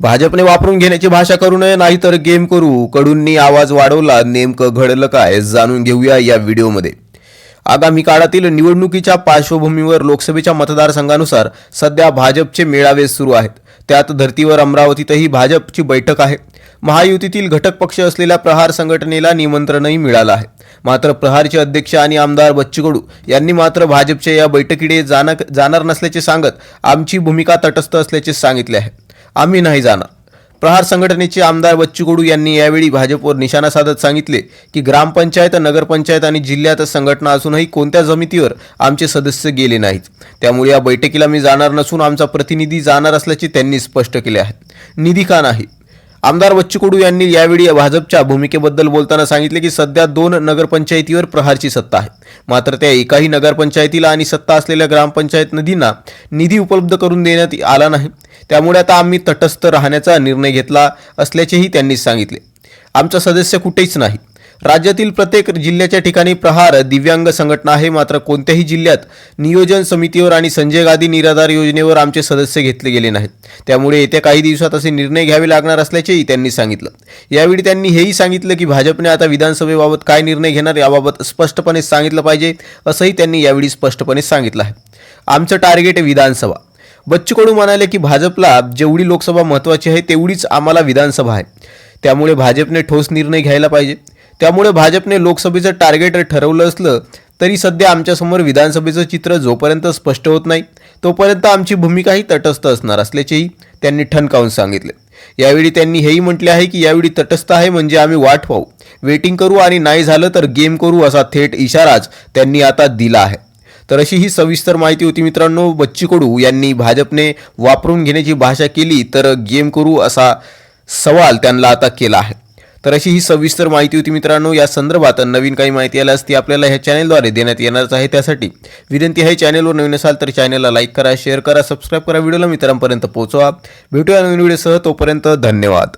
भाजपने वापरून घेण्याची भाषा करू नये नाहीतर गेम करू. कडूंनी आवाज वाढवला नेमकं घडलं काय जाणून घेऊया या व्हिडिओमध्ये. आगामी काळातील निवडणुकीच्या पार्श्वभूमीवर लोकसभेच्या मतदारसंघानुसार सध्या भाजपचे मेळावे सुरू आहेत. त्यात धर्तीवर अमरावतीतही भाजपची बैठक आहे. महायुतीतील घटक पक्ष असलेल्या प्रहार संघटनेला निमंत्रणही मिळालं आहे. मात्र प्रहारचे अध्यक्ष आणि आमदार बच्चू कडू यांनी मात्र भाजपच्या या बैठकीकडे जाणार जाणार नसल्याचे सांगत आमची भूमिका तटस्थ असल्याचे सांगितले आहे. आम्ही नाही जाणार. प्रहार संघटनेचे आमदार बच्चू कडू यांनी यावेळी भाजपवर निशाणा साधत सांगितले की ग्रामपंचायत नगरपंचायत आणि जिल्ह्यात संघटना असूनही कोणत्या जमितीवर आमचे सदस्य गेले नाहीत. त्यामुळे या बैठकीला मी जाणार नसून आमचा प्रतिनिधी जाणार असल्याचे त्यांनी स्पष्ट केले आहे. निधी का नाही? आमदार बच्चू कडू यांनी यावेळी भाजपच्या भूमिकेबद्दल बोलताना सांगितले की सध्या दोन नगरपंचायतीवर प्रहारची सत्ता आहे. मात्र त्या एकाही नगरपंचायतीला आणि सत्ता असलेल्या ग्रामपंचायत नदींना निधी उपलब्ध करून देण्यात आला नाही. त्यामुळे आता आम्ही तटस्थ राहण्याचा निर्णय घेतला असल्याचेही त्यांनी सांगितले. आमचा सदस्य कुठेच नाही. राज्यातील प्रत्येक जिल्ह्याच्या ठिकाणी प्रहार दिव्यांग संघटना आहे. मात्र कोणत्याही जिल्ह्यात नियोजन समितीवर आणि संजय गांधी निराधार योजनेवर आमचे सदस्य घेतले गेले नाहीत. त्यामुळे येत्या काही दिवसात असे निर्णय घ्यावे लागणार असल्याचेही त्यांनी सांगितलं. यावेळी त्यांनी हेही सांगितलं की भाजपने आता विधानसभेबाबत काय निर्णय घेणार याबाबत स्पष्टपणे सांगितलं पाहिजे असंही त्यांनी यावेळी स्पष्टपणे सांगितलं आहे. आमचं टार्गेट आहे विधानसभा. बच्चू कडू म्हणाले की भाजपला जेवढी लोकसभा महत्त्वाची आहे तेवढीच आम्हाला विधानसभा आहे. त्यामुळे भाजपने ठोस निर्णय घ्यायला पाहिजे. त्यामुळे भाजपने लोकसभेचं टार्गेट ठरवलं असलं तरी सध्या आमच्यासमोर विधानसभेचं चित्र जोपर्यंत स्पष्ट होत नाही तोपर्यंत आमची भूमिकाही तटस्थ असणार असल्याचेही त्यांनी ठणकावून सांगितले. यावेळी त्यांनी हेही म्हटले आहे की यावेळी तटस्थ आहे म्हणजे आम्ही वाट पाहू वेटिंग करू आणि नाही झालं तर गेम करू असा थेट इशाराच त्यांनी आता दिला आहे. तर अशी ही सविस्तर माहिती होती मित्रांनो बच्ची कडू यांनी भाजपने वापरून घेण्याची भाषा केली तर गेम करू असा सवाल त्यांना आता केला आहे. तर अशी ही सविस्तर माहिती होती मित्रांनो. या संदर्भात नवीन काही माहिती आल्यास ती आपल्याला ह्या चॅनेलद्वारे देण्यात येणारच आहे. त्यासाठी विनंती आहे चॅनेलवर नवीन असाल तर चॅनेलला लाईक करा शेअर करा सबस्क्राईब करा. व्हिडिओला मित्रांपर्यंत पोहोचवा. भेटूया नवीन व्हिडिओसह. तोपर्यंत धन्यवाद.